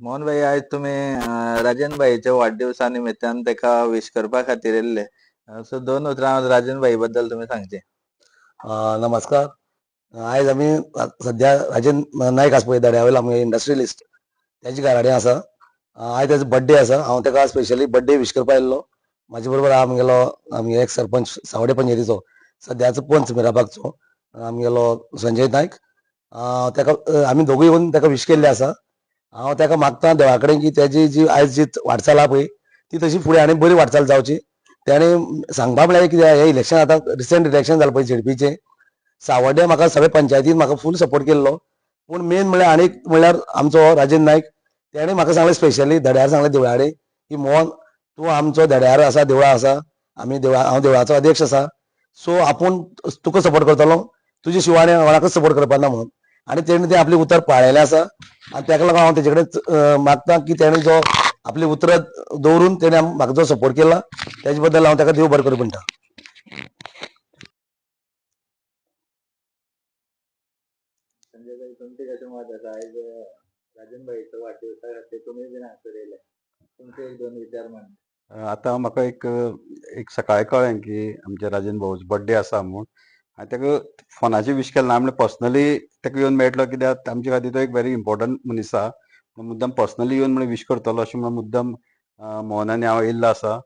मोहन भाई आज तुम्ही राजन भाईच्या वाढदिवसा निमित्तान तेका विश करपा खातीर येल्ले? सो दोन उतरां राजन भाई बद्दल तुम्ही सांगचे नमस्कार आयज आमी सध्या राजन नायक आसा पळय दड्यावेल आमगे इंडस्ट्रियलिस्ट त्याची गाराडे आसा. आयज त्याचो बर्थडे आसा. हांव ताका स्पेशली बर्थडे विश करपा येयल्लो म्हाजे बरोबर आमगेलो आमगे एक सरपंच सावडे पंचायतीचो. सद्याचो पंच मिराबागचो आमगेलो संजय नायक तेका आमी दोगूय येवन तेका विश केल्ले आसा. हांव ताका मागता देवा कडेन की त्याची जी आयज जी वाटचाल आहा पळय ती तशी फुडें आनी बरी वाटचाल जावची त्याने सांगपा म्हळ्यार कितें हें इलेक्शन आतां रिसेंट इलेक्शन जालें पळय झेडपीचें. सावड्डे म्हाका सगळे पंचायतीन म्हाका म्हणजे फूल सपोर्ट केल्लो. पूण मेन म्हळ्यार आनीक म्हळ्यार आमचो राजेंद्र नायक तेणें म्हाका सांगलें स्पेशली धड्यार सांगलें देवळा कडेन की मोहन तूं आमचो धड्यार आसा देवळा आसा आमी देवळा हांव देवळाचो अध्यक्ष आसा सो आपूण तुका सपोर्ट करतलो तुजे शिवाय कोणाकच सपोर्ट करपाना म्हणून. आनी तेणें तें आपलें उतर पाळयलें आसा आनी ताका लागून हांव तेजे कडेन अं, मागता की तेणें जो आपली उतर दवरून तेणें आम- म्हाका जो सपोर्ट केला त्याचे बद्दल हांव ताका देव बरें करूं म्हणटा आता म्हाका एक एक सकाळी कळ्ळें की आमच्या राजन भाऊचो बर्थडे आसा म्हूण आनी ताका फोनाचेर विश केलें ना म्हणल्यार पर्सनली ताका येवन मेळटलो कित्याक आमचे खातीर तो एक व्हेरी इम्पॉर्टंट मनीस आसा मुद्दम पर्सनली येवन म्हणून विश करतलो अशें म्हणून मुद्दम मोहनानी हांव येयल्लो आसा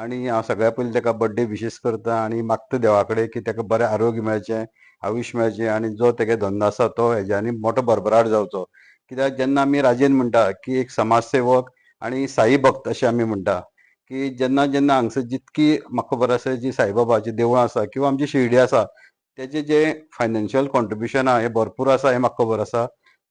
आनी हांव सगळ्या पयलीं ताका बर्थडे विशेस करता आनी मागता देवा कडेन की ताका बरें आरोग्य मेळचें आयुश्य मेळचें आनी जो तेगे धंदो आसा तो हेज्यांनी मोठो भरभराट जावचो. कित्याक जेन्ना आमी राजेन म्हणटा की एक समाजसेवक आणि आनी साई भक्त अशें आमी म्हणटा की जेन्ना जेन्ना हांगसर जितकी म्हाका खबर आसा जी साईबाबाची देवळां आसा किंवा आमची शिर्डी आसा तेजे जे फायनान्शियल कॉन्ट्रिब्युशन आहा हे भरपूर आसा हे म्हाका खबर आसा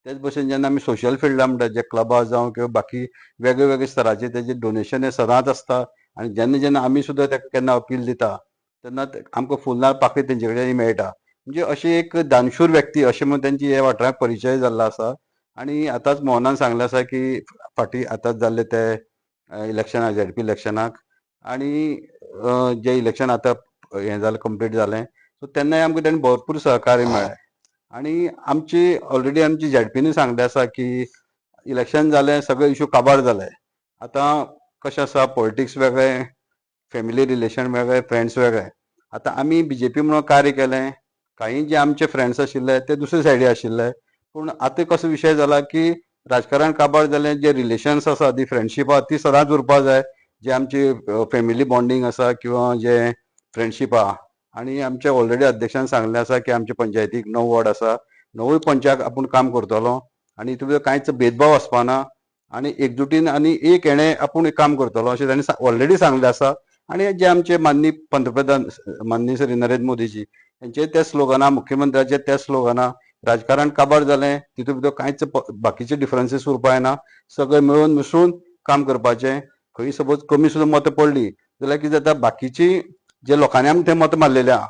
तेच भशेन जेन्ना आमी सोशल फिल्डां म्हणटा जे क्लबां जावं किंवा बाकी वेगळे वेगळे स्तराचे तेजे डोनेशन हे सदांच आसता आनी जेन्ना जेन्ना आमी सुद्दां ताका केन्ना अपील दिता तेन्ना आमकां फुलनार पाकळी तेंचे कडेन मेळटा. म्हणजे अशी एक दानशूर व्यक्ती अशें म्हणून तेंची हे वाठारांत परिचय जाल्लो आसा आनी आतांच मोहनान सांगलें आसा की फाटीं आतांच जाल्ले ते इलेक्शनाक झेडपी इलेक्शनाक. आनी जे इलेक्शन आतां हें जालें कंप्लीट जालें सो तेन्नाय आमकां तेणें भरपूर सहकार्य मेळ्ळें आनी आमची ऑलरेडी आमची झेडपीनूय सांगलें आसा की इलेक्शन जालें सगळे इश्यू काबार जाले आतां कशें आसा पॉलिटिक्स वेगळें फॅमिली रिलेशन वेगळें फ्रेंड्स वेगळे. आतां आमी बीजेपी म्हणून कार्य केलें काही जे आमचे फ्रेंड्स आशिल्ले ते दुसरे सायडी आशिल्ले. पूण आतां कसो विशय जाला की राजकारण काबार जालें जे रिलेशन्स आसा ती फ्रेंडशीप आहा ती सदांच उरपा जाय. जे आमची फॅमिली बॉन्डींग आसा किंवा जे फ्रेंडशीप आहा. आनी आमच्या ऑलरेडी अध्यक्षान सांगलें आसा की आमच्या पंचायतीक णव वॉर्ड आसा. णवूय पंचायत आपूण काम करतलो. आनी हितून कांयच भेदभाव आसपाना आनी एकजुटीन आनी एक हेणे आपूण काम करतलो अशें तांणी ऑलरेडी सांगलें आसा. आनी जे आमचे माननीय पंतप्रधान माननीय श्री नरेंद्र मोदीजी यांचे त्या स्लोगना मुख्यमंत्र्याचे त्या स्लोगना राजकारण काबार जालें तितून भितर कांयच बाकीचे डिफरन्सीस उरपाय ना. सगळे मेळून मिसळून काम करपाचें. खंय सपोज कमी सुद्दां मतां पडली जाल्यार कितें जाता बाकीची जे लोकांनी आमी तें मतां मारलेले आहा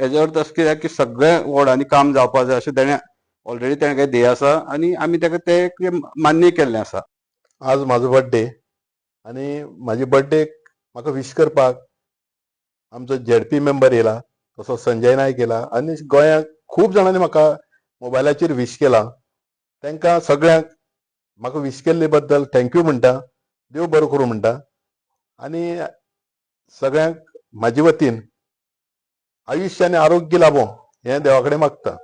हेजो अर्थ असो कित्याक की सगळ्या वॉर्डांनी काम जावपा जाय अशें तेणें ऑलरेडी तेणें काही ध्येय आसा आनी आमी तेका ते मान्य केल्लें आसा आज म्हाजो बर्थडे आनी म्हाजे बर्थडेक म्हाका विश करपाक आमचो झेडपी मेंबर येयला तसो संजय नायक येयला आनी गोंयांत खूब जाणांनी म्हाका मोबायलाचेर विश केला. तांकां सगळ्यांक म्हाका विश केल्ले बद्दल थँक्यू म्हणटा. देव बरो करूं म्हणटा. आनी सगळ्यांक म्हाजे वतीन आयुश्य आनी आरोग्य लाबो हें देवा कडेन मागता.